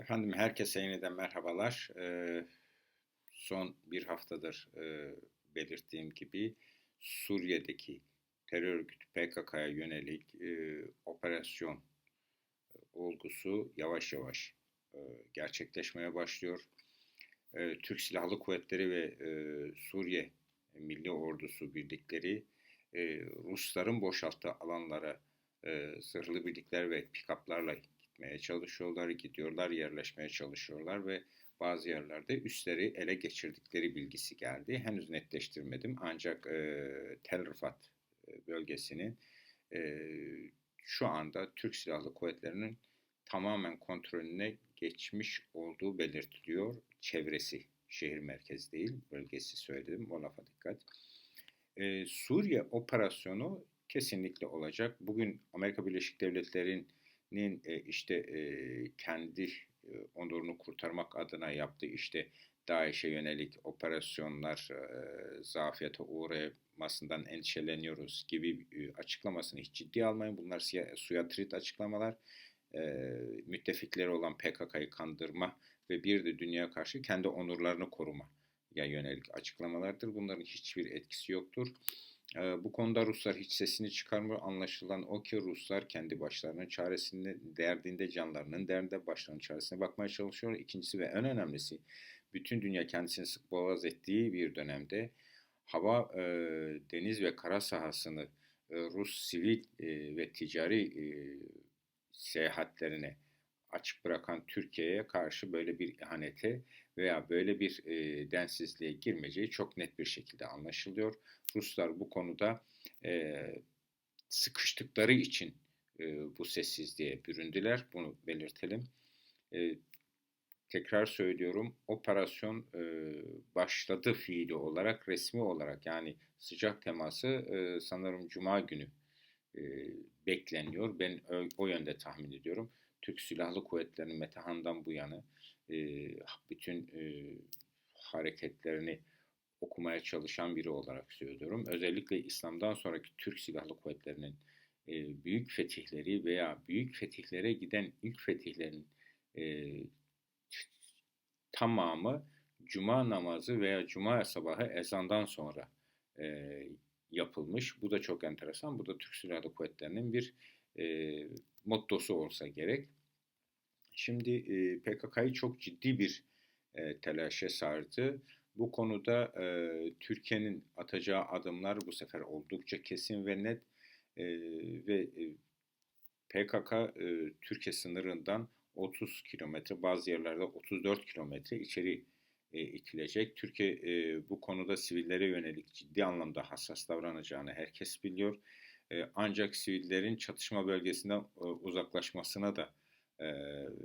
Efendim herkese yeniden merhabalar. Ee, son bir haftadır e, belirttiğim gibi Suriye'deki terör örgütü PKK'ya yönelik e, operasyon olgusu yavaş yavaş e, gerçekleşmeye başlıyor. E, Türk Silahlı Kuvvetleri ve e, Suriye Milli Ordusu birlikleri e, Rusların boşalttığı alanlara e, zırhlı birlikler ve pikaplarla gitmeye çalışıyorlar, gidiyorlar, yerleşmeye çalışıyorlar ve bazı yerlerde üstleri ele geçirdikleri bilgisi geldi. Henüz netleştirmedim ancak e, Tel Rifat bölgesinin e, şu anda Türk Silahlı Kuvvetleri'nin tamamen kontrolüne geçmiş olduğu belirtiliyor. Çevresi, şehir merkezi değil, bölgesi söyledim, o lafa dikkat. Ee, Suriye operasyonu kesinlikle olacak. Bugün Amerika Birleşik Devletleri'nin e, işte kendi e, onurunu kurtarmak adına yaptığı işte DAEŞ'e yönelik operasyonlar zafiyete uğramasından endişeleniyoruz gibi e, açıklamasını hiç ciddi almayın. Bunlar suya, suya trit açıklamalar. Müttefikleri olan PKK'yı kandırma ve bir de dünya karşı kendi onurlarını koruma ya yönelik açıklamalardır. Bunların hiçbir etkisi yoktur. Bu konuda Ruslar hiç sesini çıkarmıyor. Anlaşılan o ki Ruslar kendi başlarının çaresinde, derdinde canlarının derdinde başlarının çaresine bakmaya çalışıyor. İkincisi ve en önemlisi bütün dünya kendisini sık boğaz ettiği bir dönemde hava, e, deniz ve kara sahasını e, Rus sivil e, ve ticari e, seyahatlerine açık bırakan Türkiye'ye karşı böyle bir ihanete veya böyle bir e, densizliğe girmeyeceği çok net bir şekilde anlaşılıyor. Ruslar bu konuda e, sıkıştıkları için e, bu sessizliğe büründüler. Bunu belirtelim. E, tekrar söylüyorum operasyon e, başladı fiili olarak resmi olarak yani sıcak teması e, sanırım cuma günü e, bekleniyor. Ben o, o yönde tahmin ediyorum. Türk Silahlı Kuvvetleri'nin Metehan'dan bu yana bütün hareketlerini okumaya çalışan biri olarak söylüyorum. Özellikle İslam'dan sonraki Türk Silahlı Kuvvetleri'nin büyük fetihleri veya büyük fetihlere giden ilk fetihlerin tamamı cuma namazı veya cuma sabahı ezandan sonra yapılmış. Bu da çok enteresan. Bu da Türk Silahlı Kuvvetleri'nin bir e, mottosu olsa gerek. Şimdi e, PKK'yı çok ciddi bir e, telaşe sardı. Bu konuda e, Türkiye'nin atacağı adımlar bu sefer oldukça kesin ve net e, ve e, PKK e, Türkiye sınırından 30 kilometre bazı yerlerde 34 kilometre içeri e, itilecek. Türkiye e, bu konuda sivillere yönelik ciddi anlamda hassas davranacağını herkes biliyor. E, ancak sivillerin çatışma bölgesinden e, uzaklaşmasına da e,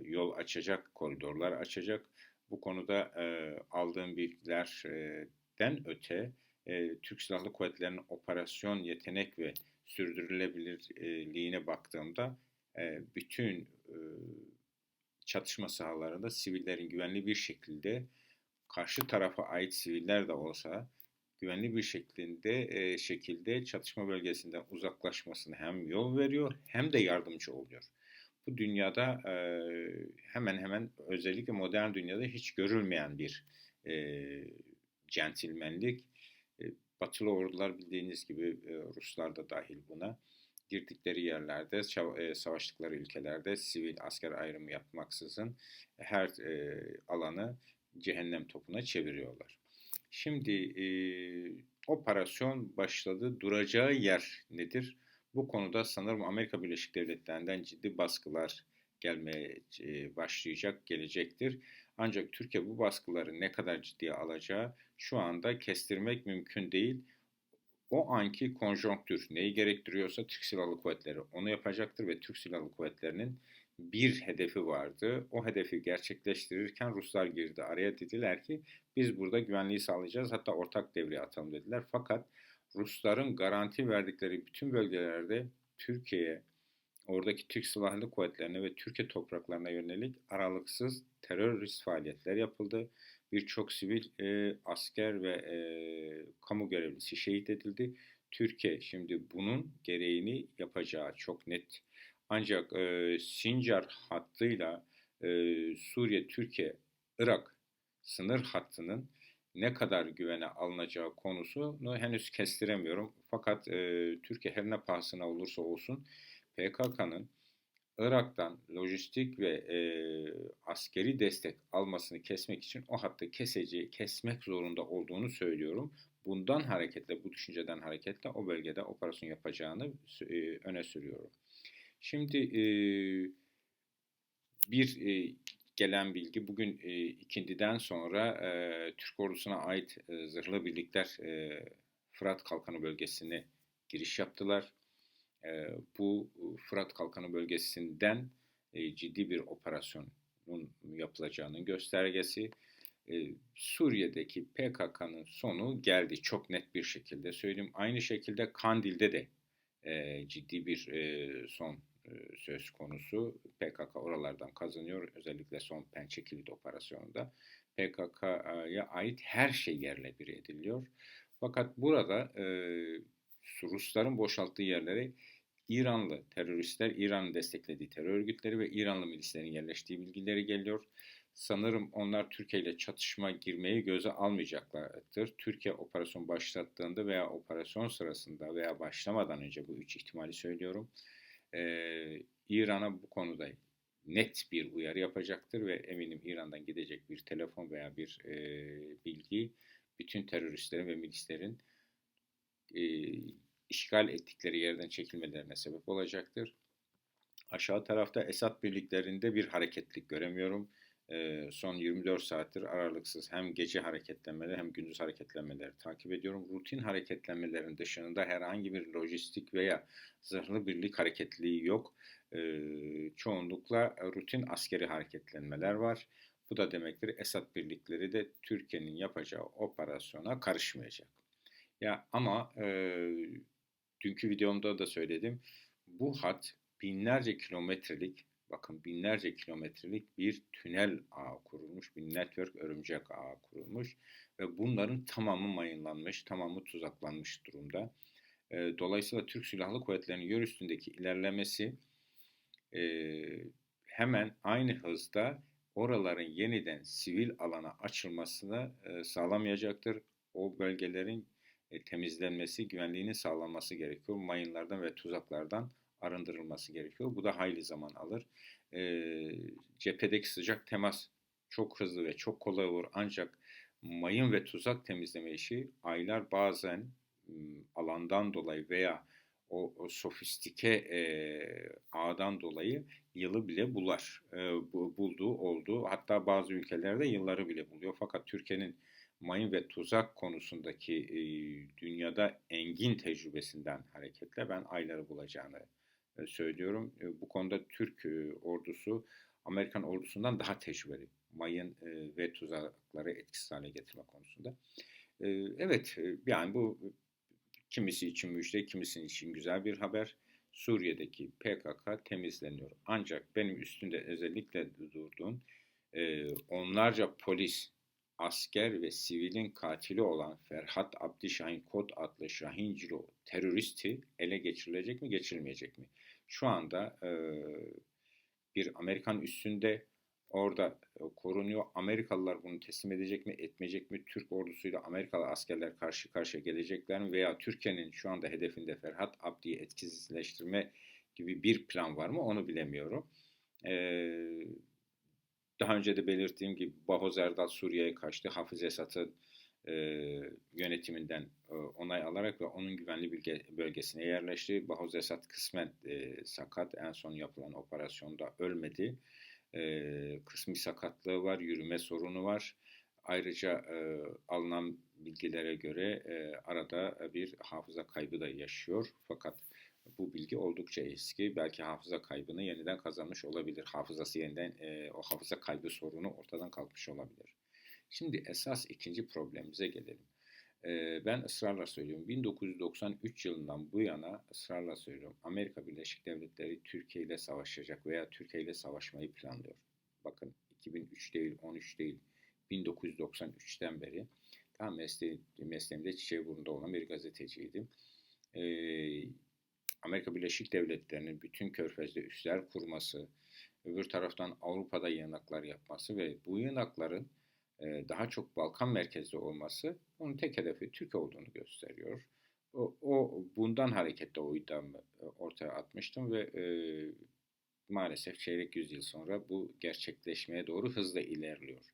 yol açacak, koridorlar açacak. Bu konuda e, aldığım bilgilerden öte e, Türk Silahlı Kuvvetleri'nin operasyon yetenek ve sürdürülebilirliğine baktığımda e, bütün e, çatışma sahalarında sivillerin güvenli bir şekilde karşı tarafa ait siviller de olsa güvenli bir şekilde e, şekilde çatışma bölgesinden uzaklaşmasına hem yol veriyor hem de yardımcı oluyor. Bu dünyada hemen hemen özellikle modern dünyada hiç görülmeyen bir e, centilmenlik. Batılı ordular bildiğiniz gibi Ruslar da dahil buna girdikleri yerlerde, savaştıkları ülkelerde sivil asker ayrımı yapmaksızın her alanı cehennem topuna çeviriyorlar. Şimdi e, operasyon başladı. Duracağı yer nedir? Bu konuda sanırım Amerika Birleşik Devletleri'nden ciddi baskılar gelmeye e, başlayacak, gelecektir. Ancak Türkiye bu baskıları ne kadar ciddiye alacağı şu anda kestirmek mümkün değil o anki konjonktür neyi gerektiriyorsa Türk Silahlı Kuvvetleri onu yapacaktır ve Türk Silahlı Kuvvetleri'nin bir hedefi vardı. O hedefi gerçekleştirirken Ruslar girdi. Araya dediler ki biz burada güvenliği sağlayacağız hatta ortak devreye atalım dediler. Fakat Rusların garanti verdikleri bütün bölgelerde Türkiye'ye, oradaki Türk Silahlı Kuvvetlerine ve Türkiye topraklarına yönelik aralıksız terörist faaliyetler yapıldı birçok sivil e, asker ve e, kamu görevlisi şehit edildi. Türkiye şimdi bunun gereğini yapacağı çok net. Ancak e, Sincar hattıyla e, Suriye, Türkiye, Irak sınır hattının ne kadar güvene alınacağı konusunu henüz kestiremiyorum. Fakat e, Türkiye her ne pahasına olursa olsun PKK'nın Irak'tan lojistik ve e, askeri destek almasını kesmek için o hattı keseceği, kesmek zorunda olduğunu söylüyorum. Bundan hareketle, bu düşünceden hareketle o bölgede operasyon yapacağını e, öne sürüyorum. Şimdi e, bir e, gelen bilgi bugün e, ikindiden sonra e, Türk ordusuna ait e, zırhlı birlikler e, Fırat Kalkanı bölgesine giriş yaptılar. E, bu Fırat Kalkanı bölgesinden e, ciddi bir operasyonun yapılacağının göstergesi. E, Suriye'deki PKK'nın sonu geldi çok net bir şekilde söyleyeyim. Aynı şekilde Kandil'de de e, ciddi bir e, son e, söz konusu. PKK oralardan kazanıyor. Özellikle son Pençe Kilit operasyonunda PKK'ya ait her şey yerle bir ediliyor. Fakat burada e, Rusların boşalttığı yerlere İranlı teröristler, İran'ın desteklediği terör örgütleri ve İranlı milislerin yerleştiği bilgileri geliyor. Sanırım onlar Türkiye ile çatışma girmeyi göze almayacaklardır. Türkiye operasyon başlattığında veya operasyon sırasında veya başlamadan önce bu üç ihtimali söylüyorum e, İran'a bu konuda net bir uyarı yapacaktır ve eminim İran'dan gidecek bir telefon veya bir e, bilgi bütün teröristlerin ve milislerin e, işgal ettikleri yerden çekilmelerine sebep olacaktır. Aşağı tarafta Esad birliklerinde bir hareketlik göremiyorum son 24 saattir aralıksız hem gece hareketlenmeleri hem gündüz hareketlenmeleri takip ediyorum. Rutin hareketlenmelerin dışında herhangi bir lojistik veya zırhlı birlik hareketliliği yok. Çoğunlukla rutin askeri hareketlenmeler var. Bu da demektir Esad birlikleri de Türkiye'nin yapacağı operasyona karışmayacak. Ya ama e, dünkü videomda da söyledim. Bu hat binlerce kilometrelik bakın binlerce kilometrelik bir tünel ağı kurulmuş, bir network örümcek ağı kurulmuş ve bunların tamamı mayınlanmış, tamamı tuzaklanmış durumda. Dolayısıyla Türk Silahlı Kuvvetleri'nin yer üstündeki ilerlemesi hemen aynı hızda oraların yeniden sivil alana açılmasını sağlamayacaktır. O bölgelerin temizlenmesi, güvenliğinin sağlanması gerekiyor. Mayınlardan ve tuzaklardan arındırılması gerekiyor. Bu da hayli zaman alır. E, cephedeki sıcak temas çok hızlı ve çok kolay olur ancak mayın ve tuzak temizleme işi aylar bazen alandan dolayı veya o, o sofistike e, ağdan dolayı yılı bile bular. E, bulduğu oldu. Hatta bazı ülkelerde yılları bile buluyor. Fakat Türkiye'nin mayın ve tuzak konusundaki e, dünyada engin tecrübesinden hareketle ben ayları bulacağını söylüyorum. E, bu konuda Türk e, ordusu Amerikan ordusundan daha tecrübeli. Mayın ve tuzakları etkisiz hale getirme konusunda. Evet, yani bu kimisi için müjde, kimisinin için güzel bir haber. Suriye'deki PKK temizleniyor. Ancak benim üstünde özellikle durduğum onlarca polis, asker ve sivilin katili olan Ferhat Abdişahin Kod adlı Şahin Ciro teröristi ele geçirilecek mi geçirilmeyecek mi? Şu anda e, bir Amerikan üstünde orada e, korunuyor. Amerikalılar bunu teslim edecek mi, etmeyecek mi? Türk ordusuyla Amerikalı askerler karşı karşıya gelecekler mi? Veya Türkiye'nin şu anda hedefinde Ferhat Abdi'yi etkisizleştirme gibi bir plan var mı? Onu bilemiyorum. Ee, daha önce de belirttiğim gibi Bahoz Erdal Suriye'ye kaçtı. Hafız Esad'ın e, yönetiminden e, onay alarak ve onun güvenli bölge, bölgesine yerleşti. Bahoz Esad kısmen e, sakat. En son yapılan operasyonda ölmedi. E, kısmi sakatlığı var, yürüme sorunu var. Ayrıca e, alınan bilgilere göre e, arada bir hafıza kaybı da yaşıyor. Fakat bu bilgi oldukça eski. Belki hafıza kaybını yeniden kazanmış olabilir. Hafızası yeniden e, o hafıza kaybı sorunu ortadan kalkmış olabilir. Şimdi esas ikinci problemimize gelelim. Ben ısrarla söylüyorum. 1993 yılından bu yana ısrarla söylüyorum. Amerika Birleşik Devletleri Türkiye ile savaşacak veya Türkiye ile savaşmayı planlıyor. Bakın 2003 değil, 13 değil, 1993'ten beri tam mesleği, mesleğimde çiçeği burnunda olan bir gazeteciydim. Ee, Amerika Birleşik Devletleri'nin bütün körfezde üsler kurması, öbür taraftan Avrupa'da yığınaklar yapması ve bu yığınakların daha çok Balkan merkezli olması onun tek hedefi Türk olduğunu gösteriyor. O, o bundan hareketle o iddiamı ortaya atmıştım ve e, maalesef çeyrek yüzyıl sonra bu gerçekleşmeye doğru hızla ilerliyor.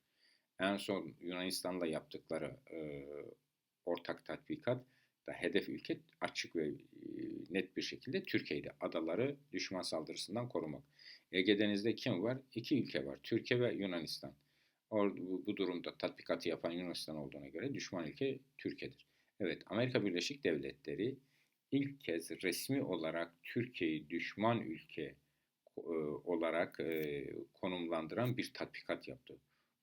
En son Yunanistan'la yaptıkları e, ortak tatbikat da hedef ülke açık ve e, net bir şekilde Türkiye'de adaları düşman saldırısından korumak. Ege Deniz'de kim var? İki ülke var. Türkiye ve Yunanistan. Bu, durumda tatbikatı yapan Yunanistan olduğuna göre düşman ülke Türkiye'dir. Evet, Amerika Birleşik Devletleri ilk kez resmi olarak Türkiye'yi düşman ülke e, olarak e, konumlandıran bir tatbikat yaptı.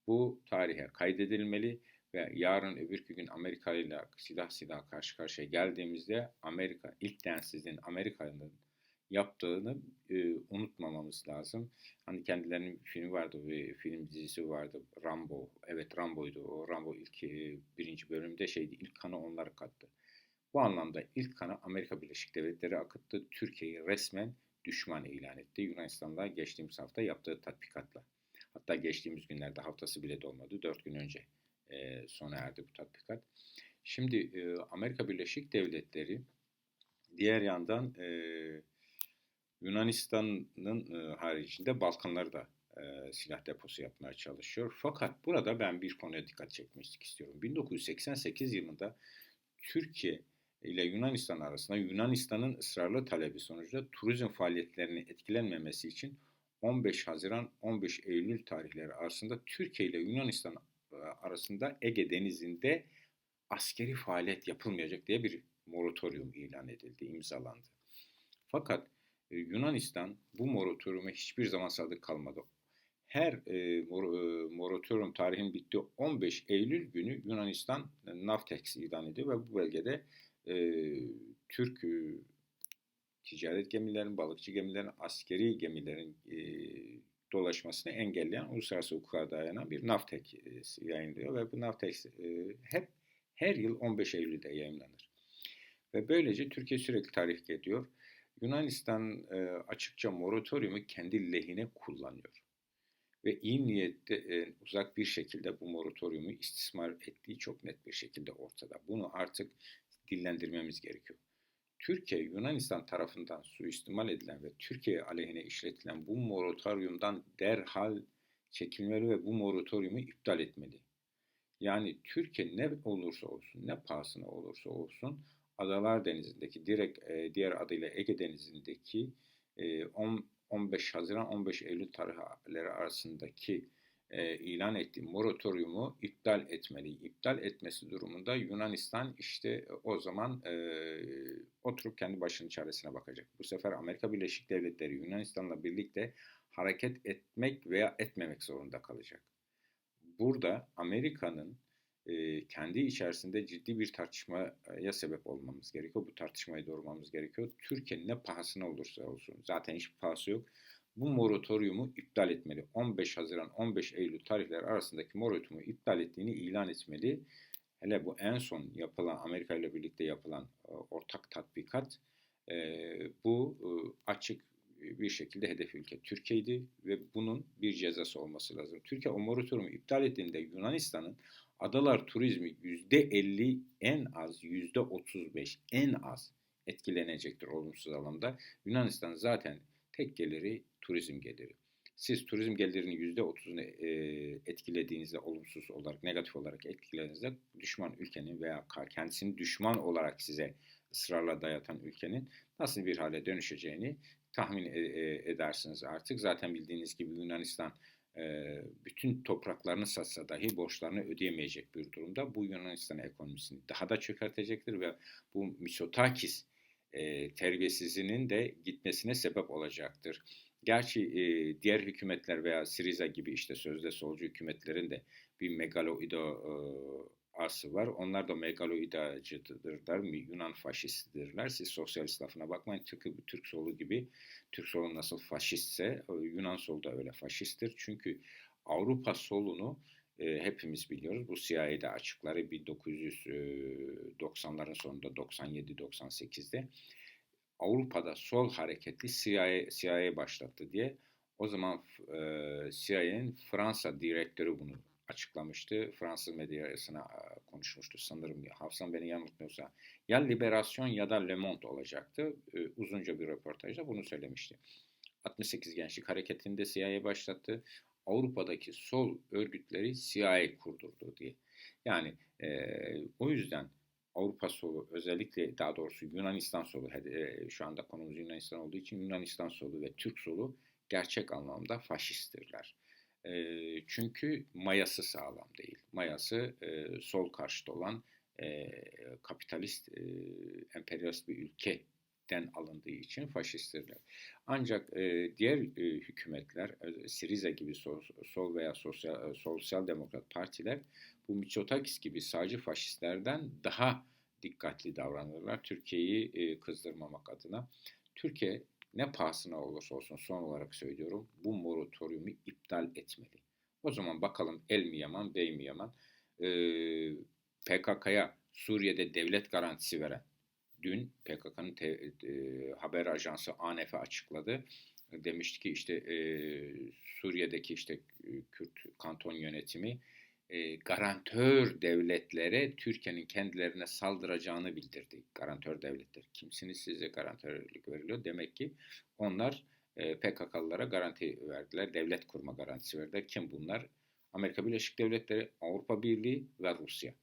Bu tarihe kaydedilmeli ve yarın öbür gün Amerika ile silah silah karşı karşıya geldiğimizde Amerika ilk densizliğin Amerika'nın yaptığını e, unutmamamız lazım. Hani kendilerinin filmi vardı, bir film dizisi vardı. Rambo. Evet Rambo'ydu. O Rambo ilk e, birinci bölümde şeydi. ilk kanı onlar kattı. Bu anlamda ilk kanı Amerika Birleşik Devletleri akıttı. Türkiye'yi resmen düşman ilan etti. Yunanistan'da geçtiğimiz hafta yaptığı tatbikatla. Hatta geçtiğimiz günlerde haftası bile dolmadı. Dört gün önce e, sona erdi bu tatbikat. Şimdi e, Amerika Birleşik Devletleri diğer yandan e, Yunanistan'ın e, haricinde Balkanları da e, silah deposu yapmaya çalışıyor. Fakat burada ben bir konuya dikkat çekmek istiyorum. 1988 yılında Türkiye ile Yunanistan arasında Yunanistan'ın ısrarlı talebi sonucunda turizm faaliyetlerinin etkilenmemesi için 15 Haziran 15 Eylül tarihleri arasında Türkiye ile Yunanistan e, arasında Ege Denizi'nde askeri faaliyet yapılmayacak diye bir moratorium ilan edildi, imzalandı. Fakat Yunanistan bu moratoriuma hiçbir zaman sadık kalmadı. Her e, mor, e, moratorium tarihin bittiği 15 Eylül günü Yunanistan e, Navtex ilan ediyor ve bu bölgede e, Türk e, ticaret gemilerin, balıkçı gemilerin, askeri gemilerin e, dolaşmasını engelleyen uluslararası hukuka dayanan bir Navtex e, yayınlıyor ve bu Navtex e, hep her yıl 15 Eylül'de yayınlanır. Ve böylece Türkiye sürekli tahrik ediyor. Yunanistan e, açıkça moratoriumu kendi lehine kullanıyor. Ve iyi niyette e, uzak bir şekilde bu moratoriumu istismar ettiği çok net bir şekilde ortada. Bunu artık dillendirmemiz gerekiyor. Türkiye, Yunanistan tarafından suistimal edilen ve Türkiye aleyhine işletilen bu moratoriumdan derhal çekilmeli ve bu moratoriumu iptal etmeli. Yani Türkiye ne olursa olsun, ne pahasına olursa olsun Adalar Denizi'ndeki direkt e, diğer adıyla Ege Denizi'ndeki e, 10, 15 Haziran 15 Eylül tarihleri arasındaki e, ilan ettiği moratoriumu iptal etmeli. İptal etmesi durumunda Yunanistan işte o zaman e, oturup kendi başının çaresine bakacak. Bu sefer Amerika Birleşik Devletleri Yunanistan'la birlikte hareket etmek veya etmemek zorunda kalacak. Burada Amerika'nın e, kendi içerisinde ciddi bir tartışmaya sebep olmamız gerekiyor. Bu tartışmayı doğurmamız gerekiyor. Türkiye ne pahasına olursa olsun zaten hiçbir pahası yok bu moratoriumu iptal etmeli. 15 Haziran 15 Eylül tarihleri arasındaki moratoriumu iptal ettiğini ilan etmeli. Hele bu en son yapılan Amerika ile birlikte yapılan e, ortak tatbikat e, bu e, açık bir şekilde hedef ülke Türkiye'ydi ve bunun bir cezası olması lazım. Türkiye o moratoriumu iptal ettiğinde Yunanistan'ın adalar turizmi %50 en az %35 en az etkilenecektir olumsuz alanda. Yunanistan zaten tek geliri turizm geliri. Siz turizm gelirinin %30'unu e, etkilediğinizde, olumsuz olarak, negatif olarak etkilediğinizde düşman ülkenin veya kendisini düşman olarak size ısrarla dayatan ülkenin nasıl bir hale dönüşeceğini tahmin e, e, edersiniz artık. Zaten bildiğiniz gibi Yunanistan bütün topraklarını satsa dahi borçlarını ödeyemeyecek bir durumda. Bu Yunanistan ekonomisini daha da çökertecektir ve bu Mitsotakis terbiyesizinin de gitmesine sebep olacaktır. Gerçi e, diğer hükümetler veya Siriza gibi işte sözde solcu hükümetlerin de bir megaloido e, arsı var. Onlar da megaloidacıdırlar, Yunan faşisttirler. Siz sosyalist lafına bakmayın. Tıpkı Türk solu gibi. Türk solu nasıl faşistse Yunan solu da öyle faşisttir. Çünkü Avrupa solunu e, hepimiz biliyoruz. Bu CIA'de açıkları 1990'ların sonunda 97-98'de Avrupa'da sol hareketli CIA, CIA başlattı diye O zaman e, CIA'nin Fransa direktörü bunu açıklamıştı. Fransız medyasına konuşmuştu sanırım. Hafsam beni yanıltmıyorsa. Ya Liberasyon ya da Le Monde olacaktı. Uzunca bir röportajda bunu söylemişti. 68 Gençlik Hareketi'nde CIA başlattı. Avrupa'daki sol örgütleri CIA kurdurdu diye. Yani e, o yüzden Avrupa solu özellikle daha doğrusu Yunanistan solu e, şu anda konumuz Yunanistan olduğu için Yunanistan solu ve Türk solu gerçek anlamda faşisttirler. E, çünkü mayası sağlam değil. Mayası e, sol karşıtı olan e, kapitalist, e, emperyalist bir ülkeden alındığı için faşisttirler. Ancak e, diğer e, hükümetler, e, Siriza gibi sol, sol veya sosyal, sosyal demokrat partiler bu Mitsotakis gibi sağcı faşistlerden daha dikkatli davranırlar. Türkiye'yi e, kızdırmamak adına. Türkiye ne pahasına olursa olsun son olarak söylüyorum bu moratoriumu iptal etmeli. O zaman bakalım el mi yaman, bey mi yaman? Ee, PKK'ya Suriye'de devlet garantisi veren, dün PKK'nın e, haber ajansı ANF açıkladı. Demişti ki işte e, Suriye'deki işte Kürt kanton yönetimi e, garantör devletlere Türkiye'nin kendilerine saldıracağını bildirdi. Garantör devletler. Kimsiniz size garantörlük veriliyor? Demek ki onlar e, PKK'lılara garanti verdiler. Devlet kurma garantisi verdiler. Kim bunlar? Amerika Birleşik Devletleri, Avrupa Birliği ve Rusya.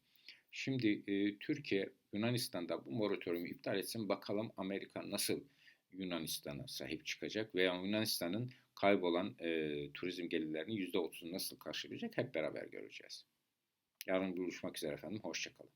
Şimdi e, Türkiye Yunanistan'da bu moratoriumu iptal etsin bakalım Amerika nasıl Yunanistan'a sahip çıkacak veya Yunanistan'ın kaybolan e, turizm gelirlerinin %30'unu nasıl karşılayacak hep beraber göreceğiz. Yarın buluşmak üzere efendim. Hoşçakalın.